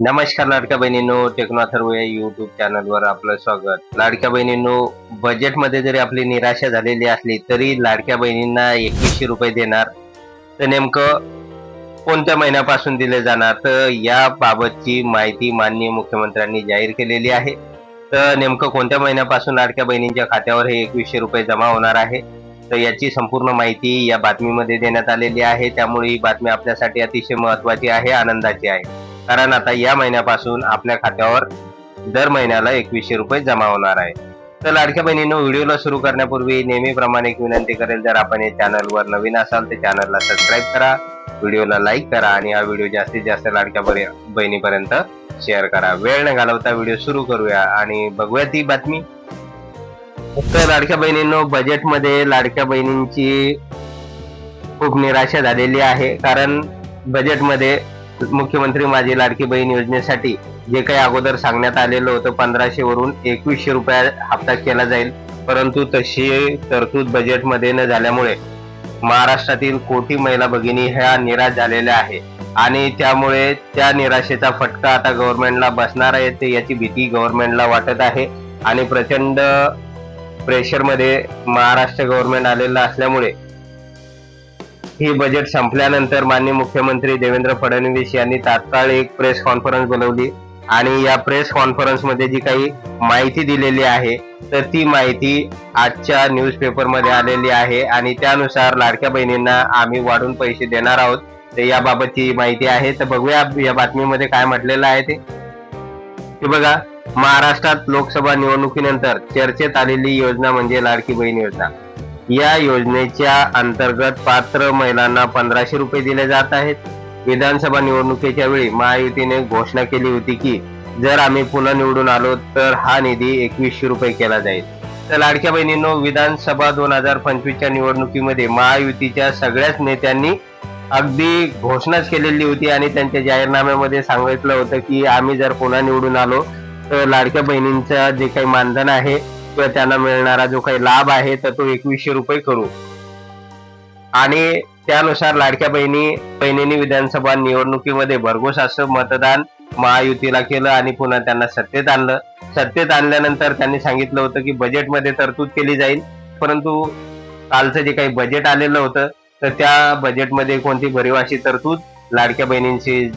नमस्कार लाडक्या बहिणींनो टेक्नो अथर्व या युट्यूब चॅनलवर आपलं स्वागत. लाडक्या बहिणींनो बजेटमध्ये जरी आपली निराशा झालेली असली तरी लाडक्या बहिणींना एकवीसशे रुपये देणार. तर नेमकं कोणत्या महिन्यापासून दिले जाणार? तर याबाबतची माहिती माननीय मुख्यमंत्र्यांनी जाहीर केलेली आहे. तर नेमकं कोणत्या महिन्यापासून लाडक्या बहिणींच्या खात्यावर हे एकवीसशे रुपये जमा होणार आहे? तर याची संपूर्ण माहिती या बातमीमध्ये देण्यात आलेली आहे. त्यामुळे ही बातमी आपल्यासाठी अतिशय महत्वाची आहे आनंदाची आहे. कारण आता या महिन्यापासून आपल्या खात्यावर दर महिन्याला एकवीसशे रुपये जमा होणार आहे. तर लाडक्या बहिणींनो व्हिडिओला सुरू करण्यापूर्वी नेहमीप्रमाणे एक विनंती करेल जर आपण या चॅनलवर नवीन असाल तर चॅनलला सबस्क्राईब करा व्हिडिओला लाईक करा आणि हा व्हिडिओ जास्तीत जास्त लाडक्या बहिणीपर्यंत शेअर करा. वेळ न घालवता व्हिडिओ सुरू करूया आणि बघूया ती बातमी. तर लाडक्या बहिणींनो बजेटमध्ये लाडक्या बहिणींची खूप निराशा झालेली आहे कारण बजेटमध्ये मुख्यमंत्री माझी लाडकी बहीण योजनेसाठी जे काही अगोदर सांगण्यात आलेलं होतं पंधराशे वरून एकवीसशे रुपया हप्ता केला जाईल. परंतु तशी तरतूद बजेटमध्ये न झाल्यामुळे महाराष्ट्रातील कोटी महिला भगिनी ह्या निराश झालेल्या आहे आणि त्यामुळे त्या निराशेचा फटका आता गव्हर्नमेंटला बसणार आहे ते याची भीती गव्हर्नमेंटला वाटत आहे. आणि प्रचंड प्रेशरमध्ये महाराष्ट्र गव्हर्नमेंट आलेलं असल्यामुळे ही बजेट संपल्यानंतर माननीय मुख्यमंत्री देवेंद्र फडणवीस यांनी तात्काळ एक प्रेस कॉन्फरन्स बोलवली. आणि या प्रेस कॉन्फरन्समध्ये जी काही माहिती दिलेली आहे तर ती माहिती आजच्या न्यूजपेपरमध्ये मध्ये आलेली आहे. आणि त्यानुसार लाडक्या बहिणींना आम्ही वाढून पैसे देणार आहोत. तर याबाबतची माहिती आहे. तर बघूया या बातमीमध्ये काय म्हटलेलं आहे ते. ते बघा महाराष्ट्रात लोकसभा निवडणुकीनंतर चर्चेत आलेली योजना म्हणजे लाडकी बहीण योजना. या योजनेच्या अंतर्गत पात्र महिलांना पंधराशे रुपये दिले जात आहेत. विधानसभा निवडणुकीच्या वेळी महायुतीने घोषणा केली होती की जर आम्ही पुन्हा निवडून आलो तर हा निधी एकवीसशे रुपये केला जाईल. तर लाडक्या बहिणींनो विधानसभा दोन हजार पंचवीसच्या निवडणुकीमध्ये महायुतीच्या सगळ्याच नेत्यांनी अगदी घोषणाच केलेली होती आणि त्यांच्या जाहीरनाम्यामध्ये सांगितलं होतं की आम्ही जर पुन्हा निवडून आलो तर लाडक्या बहिणींचा जे काही मानधन आहे त्यांना मिळणारा जो काही लाभ आहे तर तो एकवीसशे रुपये करू. आणि त्यानुसार लाडक्या बहिणी बहिणींनी विधानसभा निवडणुकीमध्ये भरघोस असं मतदान महायुतीला केलं आणि पुन्हा त्यांना सत्तेत आणलं. सत्तेत आणल्यानंतर त्यांनी सांगितलं होतं की बजेटमध्ये तरतूद केली जाईल. परंतु कालचं जे काही बजेट आलेलं होतं तर त्या बजेटमध्ये कोणती भरीव अशी तरतूद लाडक्या बहिणींची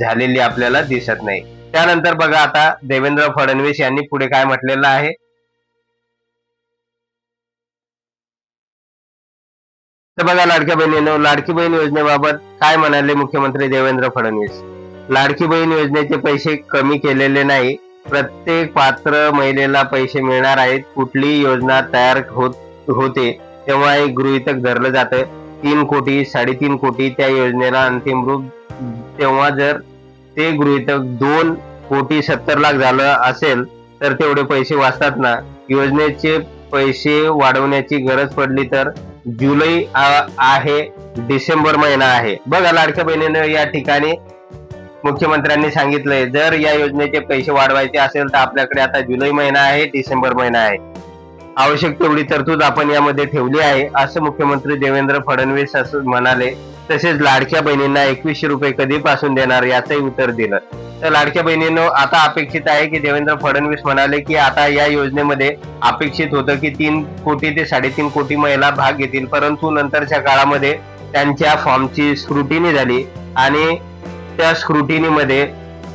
झालेली आपल्याला दिसत नाही. त्यानंतर बघा आता देवेंद्र फडणवीस यांनी पुढे काय म्हटलेलं आहे? तर बघा लाडक्या बहिणीनं लाडकी बहीण योजनेबाबत काय म्हणाले मुख्यमंत्री देवेंद्र फडणवीस? लाडकी बहीण योजनेचे पैसे कमी केलेले नाही. प्रत्येक पात्र महिलेला पैसे मिळणार आहेत. कुठलीही योजना तयार होत होते तेव्हा एक गृहितक धरलं जातं. तीन कोटी साडेतीन कोटी त्या योजनेला अंतिम रूप तेव्हा जर ते गृहितक दोन कोटी सत्तर लाख झालं असेल तर तेवढे पैसे वाचतात ना? योजनेचे पैसे वाढवण्याची गरज पडली तर जुलै आहे डिसेंबर महिना आहे. बघा लाडक्या बहिणीनं या ठिकाणी मुख्यमंत्र्यांनी सांगितलंय जर या योजनेचे पैसे वाढवायचे असेल तर आपल्याकडे आता जुलै महिना आहे डिसेंबर महिना आहे. आवश्यक तेवढी तरतूद आपण यामध्ये ठेवली आहे असं मुख्यमंत्री देवेंद्र फडणवीस असं म्हणाले. तसेच लाडक्या बहिणींना एकवीसशे रुपये कधीपासून देणार याचंही उत्तर दिलं. तर लाडक्या बहिणींनो आता अपेक्षित आहे की देवेंद्र फडणवीस म्हणाले की आता या योजनेमध्ये अपेक्षित होतं की तीन कोटी ते साडेतीन कोटी महिला भाग घेतील. परंतु नंतरच्या काळामध्ये त्यांच्या फॉर्मची स्क्रुटिनी झाली आणि त्या स्क्रुटिनीमध्ये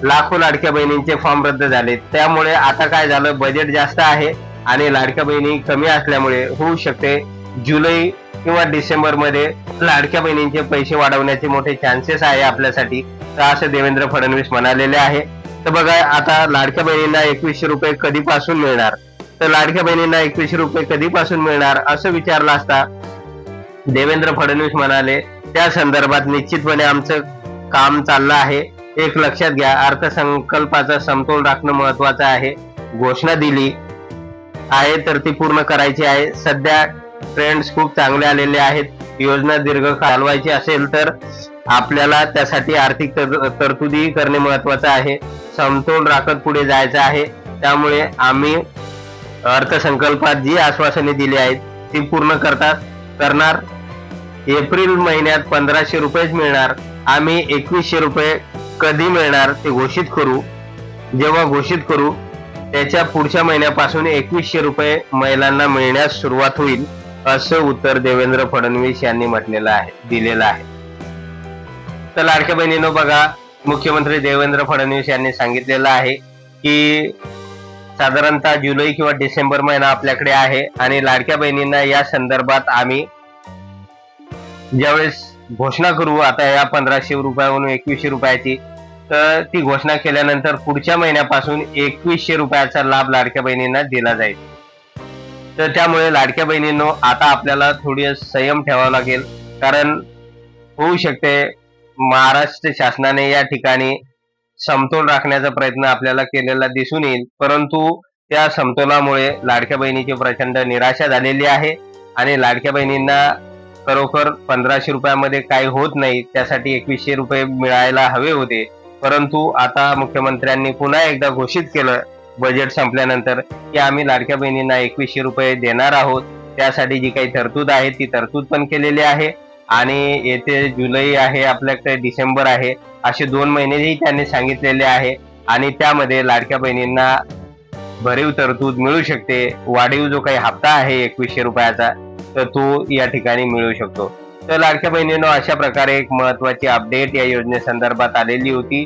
लाखो लाडक्या बहिणींचे फॉर्म रद्द झाले. त्यामुळे आता काय झालं? बजेट जास्त आहे आणि लाडक्या बहिणी कमी असल्यामुळे होऊ शकते. जुलै किंवा डिसेंबरमध्ये लाडक्या बहिणींचे पैसे वाढवण्याचे मोठे चान्सेस आहे आपल्यासाठी. तर असं देवेंद्र फडणवीस म्हणालेले आहे. तर बघा आता लाडक्या बहिणींना एकवीसशे रुपये कधीपासून मिळणार? तर लाडक्या बहिणींना एकवीसशे रुपये कधीपासून मिळणार? असं विचारलं असता देवेंद्र फडणवीस म्हणाले त्या संदर्भात निश्चितपणे आमचं काम चाललं आहे. एक लक्षात घ्या अर्थसंकल्पाचा समतोल राखणं महत्वाचं आहे. घोषणा दिली आहे तर ती पूर्ण करायची आहे. सध्या ट्रेंड्स खूप चांगले आलेले आहेत. योजना दीर्घ चालवायची असेल तर आपल्याला त्यासाठी आर्थिक तरतुदी करणे महत्वाचं आहे. समतोल राखत पुढे जायचं आहे. त्यामुळे आम्ही अर्थसंकल्पात जी आश्वासने दिली आहेत ती पूर्ण करतात करणार. एप्रिल महिन्यात पंधराशे रुपयेच मिळणार. आम्ही एकवीसशे रुपये कधी मिळणार ते घोषित करू. जेव्हा घोषित करू त्याच्या पुढच्या महिन्यापासून एकवीसशे रुपये महिलांना मिळण्यास सुरुवात होईल. असं उत्तर देवेंद्र फडणवीस यांनी म्हटलेलं आहे दिलेलं आहे. तर लाडक्या बहिणीनं बघा मुख्यमंत्री देवेंद्र फडणवीस यांनी सांगितलेलं आहे की साधारणतः जुलै किंवा डिसेंबर महिना आपल्याकडे आहे आणि लाडक्या बहिणींना या संदर्भात आम्ही ज्यावेळेस घोषणा करू आता या पंधराशे रुपयावरून एकवीसशे रुपयाची तर ती घोषणा केल्यानंतर पुढच्या महिन्यापासून एकवीसशे रुपयाचा लाभ लाडक्या बहिणींना दिला जाईल. तर त्यामुळे लाडक्या बहिणींनो आता आपल्याला थोडी संयम ठेवावा लागेल. कारण होऊ शकते महाराष्ट्र शासनाने या ठिकाणी समतोल राखण्याचा प्रयत्न आपल्याला केलेला दिसून येईल. परंतु त्या समतोलामुळे लाडक्या बहिणीची प्रचंड निराशा झालेली आहे आणि लाडक्या बहिणींना खरोखर पंधराशे रुपयामध्ये काही होत नाही त्यासाठी एकवीसशे रुपये मिळायला हवे होते. परंतु आता मुख्यमंत्र्यांनी पुन्हा एकदा घोषित केलं बजेट संपल्यानंतर की आम्ही लाडक्या बहिणींना एकवीसशे रुपये देणार आहोत. त्यासाठी जी काही तरतूद आहे ती तरतूद पण केलेली आहे. आणि येथे जुलै आहे आपल्याकडे डिसेंबर आहे असे दोन महिनेही त्यांनी सांगितलेले आहे. आणि त्यामध्ये लाडक्या बहिणींना भरीव तरतूद मिळू शकते. वाढीव जो काही हप्ता आहे एकवीसशे रुपयाचा तर तो या ठिकाणी मिळू शकतो. तर लाडक्या बहिणींनो अशा प्रकारे एक महत्वाची अपडेट या योजनेसंदर्भात आलेली होती.